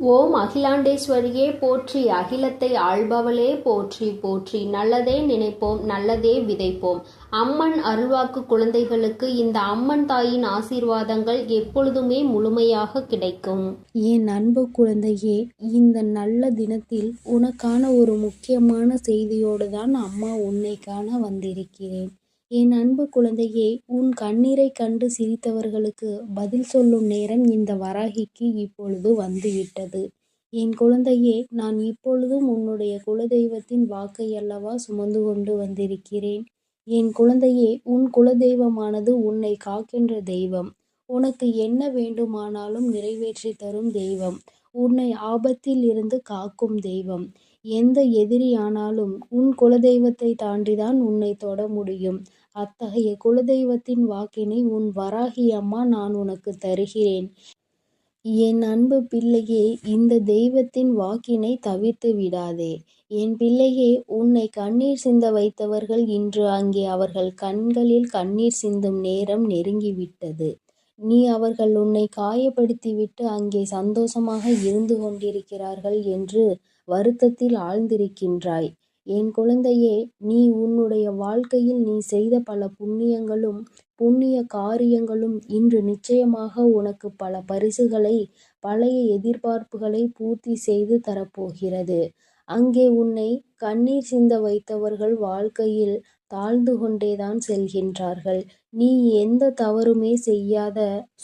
ஓம் அகிலாண்டேஸ்வரியே போற்றி அகிலத்தை ஆள்பவளே போற்றி போற்றி. நல்லதே நினைப்போம் நல்லதே விதைப்போம். அம்மன் அருள்வாக்கு குழந்தைகளுக்கு இந்த அம்மன் தாயின் ஆசீர்வாதங்கள் எப்பொழுதுமே முழுமையாக கிடைக்கும். என் அன்பு குழந்தையே இந்த நல்ல தினத்தில் உனக்கான ஒரு முக்கியமான செய்தியோடு தான் அம்மா உன்னை காண வந்திருக்கிறேன். என் அன்பு குழந்தையே உன் கண்ணீரை கண்டு சிரித்தவர்களுக்கு பதில் சொல்லும் நேரம் இந்த வராகிக்கு இப்பொழுது வந்துவிட்டது. என் குழந்தையே நான் இப்பொழுதும் உன்னுடைய குலதெய்வத்தின் வாக்கை அல்லவா சுமந்து கொண்டு வந்திருக்கிறேன். என் குழந்தையே உன் குலதெய்வமானது உன்னை காக்கின்ற தெய்வம். உனக்கு என்ன வேண்டுமானாலும் நிறைவேற்றி தரும் தெய்வம். உன்னை ஆபத்தில் இருந்து காக்கும் தெய்வம். எந்த எதிரியானாலும் உன் குலதெய்வத்தை தாண்டிதான் உன்னை தொட முடியும். அத்தகைய குலதெய்வத்தின் வாக்கினை உன் வராகி அம்மா நான் உனக்கு தருகிறேன். என் அன்பு பிள்ளையே இந்த தெய்வத்தின் வாக்கினை தவிர்த்து விடாதே. என் பிள்ளையே உன்னை கண்ணீர் சிந்த வைத்தவர்கள் இன்று அங்கே அவர்கள் கண்களில் கண்ணீர் சிந்தும் நேரம் நெருங்கிவிட்டது. நீ அவர்கள் உன்னை காயப்படுத்திவிட்டு அங்கே சந்தோஷமாக இருந்து கொண்டிருக்கிறார்கள் என்று வருத்தத்தில் ஆழ்ந்திருக்கின்றாய். என் குழந்தையே நீ உன்னுடைய வாழ்க்கையில் நீ செய்த பல புண்ணியங்களும் புண்ணிய காரியங்களும் இன்று நிச்சயமாக உனக்கு பல பரிசுகளை பழைய எதிர்பார்ப்புகளை பூர்த்தி செய்து தரப்போகிறது. அங்கே உன்னை கண்ணீர் சிந்த வைத்தவர்கள் வாழ்க்கையில் தாழ்ந்து கொண்டேதான் செல்கின்றார்கள். நீ எந்த தவறுமே செய்யாத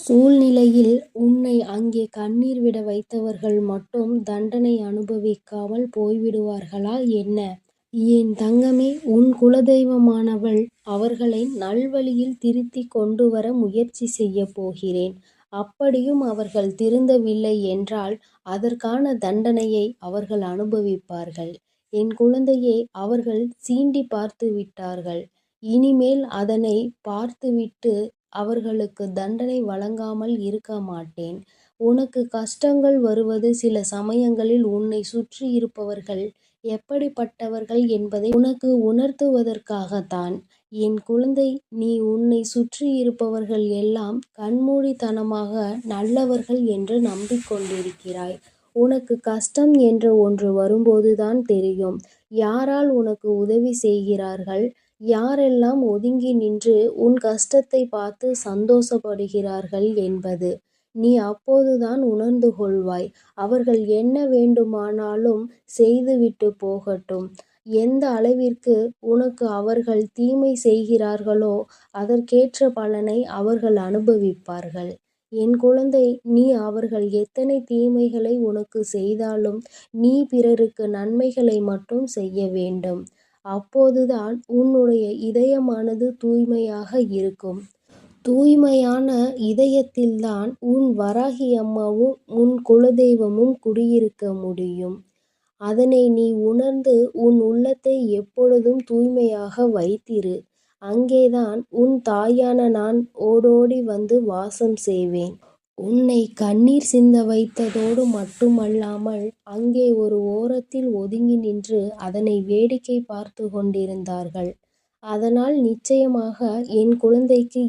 சூழ்நிலையில் உன்னை அங்கே கண்ணீர் விட வைத்தவர்கள் மட்டும் தண்டனை அனுபவிக்காமல் போய்விடுவார்களா என்ன? என் தங்கமே உன் குலதெய்வமானவள் அவர்களை நல்வழியில் திருத்தி கொண்டு வர முயற்சி செய்யப் போகிறேன். அப்படியும் அவர்கள் திருந்தவில்லை என்றால் அதற்கான தண்டனையை அவர்கள் அனுபவிப்பார்கள். என் குழந்தையை அவர்கள் சீண்டி பார்த்து விட்டார்கள். இனிமேல் அதனை பார்த்துவிட்டு அவர்களுக்கு தண்டனை வழங்காமல் இருக்க மாட்டேன். உனக்கு கஷ்டங்கள் வருவது சில சமயங்களில் உன்னை சுற்றி இருப்பவர்கள் எப்படிப்பட்டவர்கள் என்பதை உனக்கு உணர்த்துவதற்காகத்தான். என் குழந்தை நீ உன்னை சுற்றி இருப்பவர்கள் எல்லாம் கண்மூடித்தனமாக நல்லவர்கள் என்று நம்பிக்கொண்டிருக்கிறாய். உனக்கு கஷ்டம் என்ற ஒன்று வரும்போதுதான் தெரியும். யாரால் உனக்கு உதவி செய்கிறார்கள்? யாரெல்லாம் ஒதுங்கி நின்று உன் கஷ்டத்தை பார்த்து சந்தோஷப்படுகிறார்கள் என்பது. நீ அப்போதுதான் உணர்ந்து கொள்வாய். அவர்கள் என்ன வேண்டுமானாலும் செய்துவிட்டு போகட்டும். எந்த அளவிற்கு உனக்கு அவர்கள் தீமை செய்கிறார்களோ அதற்கேற்ற பலனை அவர்கள் அனுபவிப்பார்கள். என் குழந்தை நீ அவர்கள் எத்தனை தீமைகளை உனக்கு செய்தாலும் நீ பிறருக்கு நன்மைகளை மட்டும் செய்ய வேண்டும். அப்போதுதான் உன்னுடைய இதயமானது தூய்மையாக இருக்கும். தூய்மையான இதயத்தில்தான் உன் வராகி அம்மாவும் உன் குலதெய்வமும் குடியிருக்க முடியும். அதனை நீ உணர்ந்து உன் உள்ளத்தை எப்பொழுதும் தூய்மையாக வைத்திரு. அங்கேதான் உன் தாயான நான் ஓடோடி வந்து வாசம் செய்வேன். உன்னை கண்ணீர் சிந்த வைத்ததோடு மட்டுமல்லாமல் அங்கே ஒரு ஓரத்தில் ஒதுங்கி நின்று அதனை வேடிக்கை பார்த்து கொண்டிருந்தார்கள். அதனால் நிச்சயமாக என் குழந்தைக்கு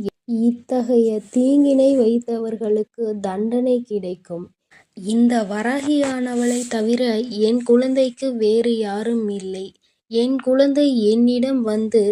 இத்தகைய தீங்கினை வைத்தவர்களுக்கு தண்டனை கிடைக்கும். இந்த வராகியானவளை தவிர என் குழந்தைக்கு வேறு யாரும் இல்லை. என் குழந்தை என்னிடம் வந்து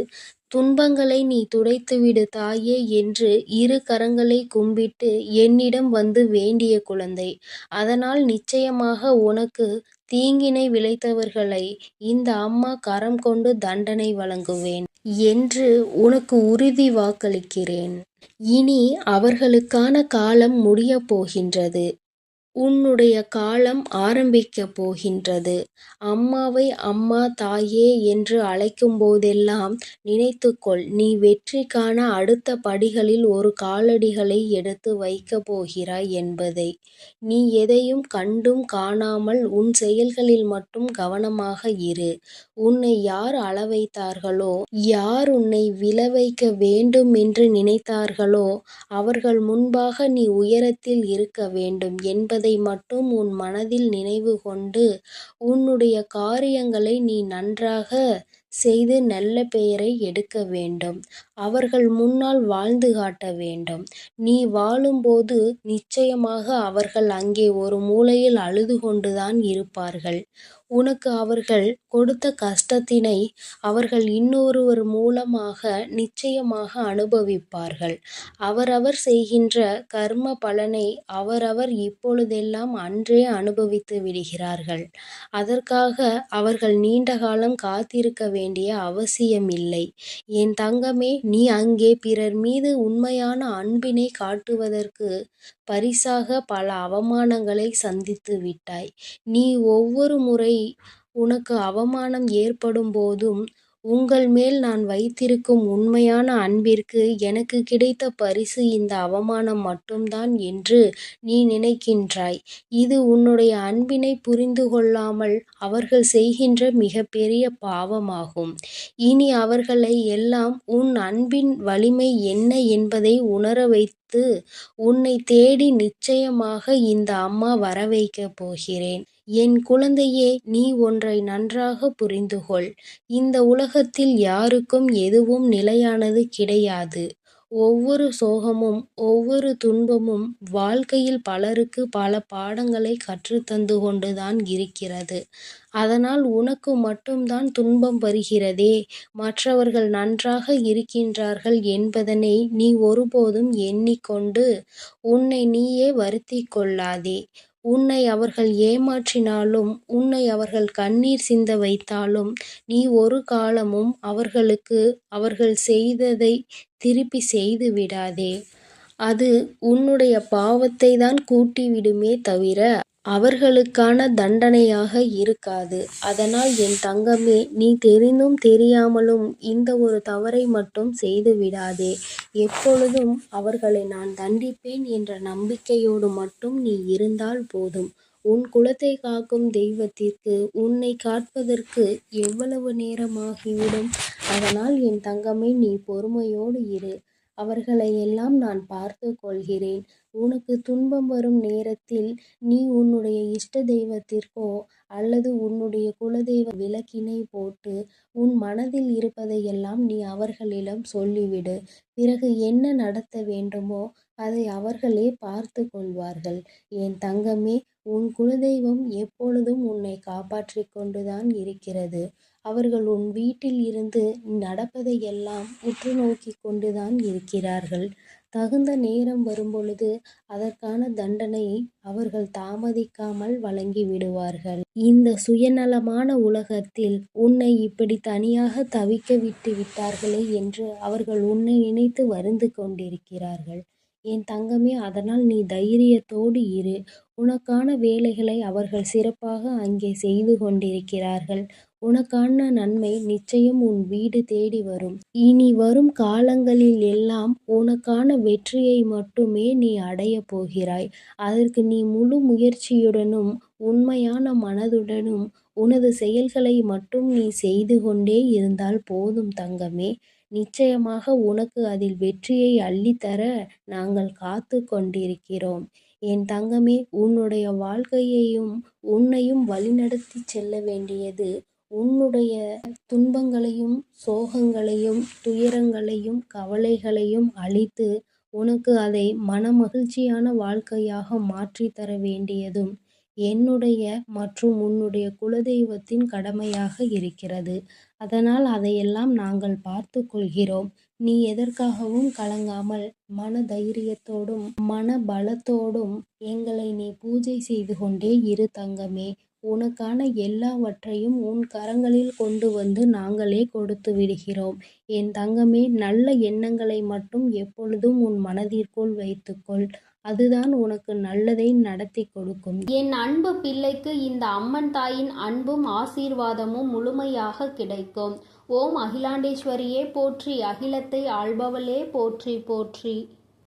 துன்பங்களை நீ துடைத்துவிடு தாயே என்று இரு கரங்களை கும்பிட்டு என்னிடம் வந்து வேண்டிய குழந்தை. அதனால் நிச்சயமாக உனக்கு தீங்கினை விளைத்தவர்களை இந்த அம்மா கரம் கொண்டு தண்டனை வழங்குவேன் என்று உனக்கு உறுதி வாக்களிக்கிறேன். இனி அவர்களுக்கான காலம் முடியப் போகின்றது. உன்னுடைய காலம் ஆரம்பிக்கப் போகின்றது. அம்மாவை அம்மா தாயே என்று அழைக்கும் போதெல்லாம் நினைத்துக்கொள் நீ வெற்றிக்கான அடுத்த படிகளில் ஒரு காலடிகளை எடுத்து வைக்கப் போகிறாய் என்பதை. நீ எதையும் கண்டும் காணாமல் உன் செயல்களில் மட்டும் கவனமாக இரு. உன்னை யார் அளவைத்தார்களோ யார் உன்னை விழ வைக்க வேண்டும் என்று நினைத்தார்களோ அவர்கள் முன்பாக நீ உயரத்தில் இருக்க வேண்டும் என்பதை என்பதை மட்டும் உன் மனதில் நினைவு கொண்டு உன்னுடைய காரியங்களை நீ நன்றாக செய்து நல்ல பெயரை எடுக்க வேண்டும். அவர்கள் முன்னால் வாழ்ந்து காட்ட வேண்டும். நீ வாழும்போது நிச்சயமாக அவர்கள் அங்கே ஒரு மூலையில் அழுது கொண்டுதான் இருப்பார்கள். உனக்கு அவர்கள் கொடுத்த கஷ்டத்தினை அவர்கள் இன்னொருவர் மூலமாக நிச்சயமாக அனுபவிப்பார்கள். அவரவர் செய்கின்ற கர்ம பலனை அவரவர் இப்பொழுதெல்லாம் அன்றே அனுபவித்து விடுகிறார்கள். அதற்காக அவர்கள் நீண்ட காலம் காத்திருக்க வேண்டிய அவசியமில்லை. என் தங்கமே நீ அங்கே பிறர் மீது உண்மையான அன்பினை காட்டுவதற்கு பரிசாக பல அவமானங்களை சந்தித்து விட்டாய். நீ ஒவ்வொரு முறை உனக்கு அவமானம் ஏற்படும் போதும் உங்கள் மேல் நான் வைத்திருக்கும் உண்மையான அன்பிற்கு எனக்கு கிடைத்த பரிசு இந்த அவமானம் மட்டும்தான் என்று நீ நினைக்கின்றாய். இது உன்னுடைய அன்பினை புரிந்து கொள்ளாமல் அவர்கள் செய்கின்ற மிகப்பெரிய பாவமாகும். இனி அவர்களை எல்லாம் உன் அன்பின் வலிமை என்ன என்பதை உணர பார்த்து உன்னை தேடி நிச்சயமாக இந்த அம்மா வர வைக்கப் போகிறேன். என் குழந்தையே நீ ஒன்றை நன்றாக புரிந்து கொள் இந்த உலகத்தில் யாருக்கும் எதுவும் நிலையானது கிடையாது. ஒவ்வொரு சோகமும் ஒவ்வொரு துன்பமும் வாழ்க்கையில் பலருக்கு பல பாடங்களை கற்றுத்தந்து கொண்டுதான் இருக்கிறது. அதனால் உனக்கு மட்டும்தான் துன்பம் வருகிறதே. மற்றவர்கள் நன்றாக இருக்கின்றார்கள் என்பதனை நீ ஒருபோதும் எண்ணிக்கொண்டு உன்னை நீயே வருத்தி கொள்ளாதே. உன்னை அவர்கள் ஏமாற்றினாலும் உன்னை அவர்கள் கண்ணீர் சிந்த வைத்தாலும் நீ ஒரு காலமும் அவர்களுக்கு அவர்கள் செய்ததை திருப்பி செய்து விடாதே. அது உன்னுடைய பாவத்தை தான் கூட்டிவிடுமே தவிர அவர்களுக்கான தண்டனையாக இருக்காது. அதனால் என் தங்கமே நீ தெரிந்தும் தெரியாமலும் இந்த ஒரு தவறை மட்டும் செய்து விடாதே. எப்பொழுதும் அவர்களை நான் தண்டிப்பேன் என்ற நம்பிக்கையோடு மட்டும் நீ இருந்தால் போதும். உன் குலத்தை காக்கும் தெய்வத்திற்கு உன்னை காட்பதற்கு எவ்வளவு நேரமாகிவிடும்? அதனால் என் தங்கமே நீ பொறுமையோடு இரு. அவர்களை எல்லாம் நான் பார்த்து கொள்கிறேன். உனக்கு துன்பம் வரும் நேரத்தில் நீ உன்னுடைய இஷ்ட தெய்வத்திற்கோ அல்லது உன்னுடைய குலதெய்வ விளக்கினை போட்டு உன் மனதில் இருப்பதையெல்லாம் நீ அவர்களிடம் சொல்லிவிடு. பிறகு என்ன நடத்த வேண்டுமோ அதை அவர்களே பார்த்து கொள்வார்கள். என் தங்கமே உன் குலதெய்வம் எப்பொழுதும் உன்னை காப்பாற்றிக் கொண்டுதான் இருக்கிறது. அவர்கள் உன் வீட்டில் இருந்து நடப்பதையெல்லாம் உற்று நோக்கி கொண்டுதான் இருக்கிறார்கள். தகுந்த நேரம் வரும்பொழுது அதற்கான தண்டனையை அவர்கள் தாமதிக்காமல் வழங்கி விடுவார்கள் இந்த சுயநலமான உலகத்தில் உன்னை இப்படி தனியாக தவிக்க விட்டு விட்டார்களே என்று அவர்கள் உன்னை நினைத்து வருந்து கொண்டிருக்கிறார்கள். என் தங்கமே அதனால் நீ தைரியத்தோடு இரு. உனக்கான வேலைகளை அவர்கள் சிறப்பாக அங்கே செய்து கொண்டிருக்கிறார்கள். உனக்கான நன்மை நிச்சயம் உன் வீடு தேடி வரும். இனி வரும் காலங்களில் எல்லாம் உனக்கான வெற்றியை மட்டுமே நீ அடையப் போகிறாய். அதற்கு நீ முழு முயற்சியுடனும் உண்மையான மனதுடனும் உனது செயல்களை மட்டும் நீ செய்து கொண்டே இருந்தால் போதும் தங்கமே. நிச்சயமாக உனக்கு அதில் வெற்றியை அள்ளித்தர நாங்கள் காத்து கொண்டிருக்கிறோம். என் தங்கமே உன்னுடைய வாழ்க்கையையும் உன்னையும் வழிநடத்தி செல்ல வேண்டியது உன்னுடைய துன்பங்களையும் சோகங்களையும் துயரங்களையும் கவலைகளையும் அழித்து உனக்கு அதை மனமகிழ்ச்சியான வாழ்க்கையாக மாற்றி தர வேண்டியதும் என்னுடைய மற்றும் உன்னுடைய குலதெய்வத்தின் கடமையாக இருக்கிறது. அதனால் அதையெல்லாம் நாங்கள் பார்த்து கொள்கிறோம். நீ எதற்காகவும் கலங்காமல் மன தைரியத்தோடும் மன பலத்தோடும் எங்களை நீ பூஜை செய்து கொண்டே இரு தங்கமே. உனக்கான எல்லாவற்றையும் உன் கரங்களில் கொண்டு வந்து நாங்களே கொடுத்து விடுகிறோம். என் தங்கமே நல்ல எண்ணங்களை மட்டும் எப்பொழுதும் உன் மனதிற்குள் வைத்துக்கொள். அதுதான் உனக்கு நல்லதை நடத்தி கொடுக்கும். என் அன்பு பிள்ளைக்கு இந்த அம்மன் தாயின் அன்பும் ஆசீர்வாதமும் முழுமையாக கிடைக்கும். ஓம் அகிலாண்டேஸ்வரியே போற்றி. அகிலத்தை ஆள்பவளே போற்றி போற்றி.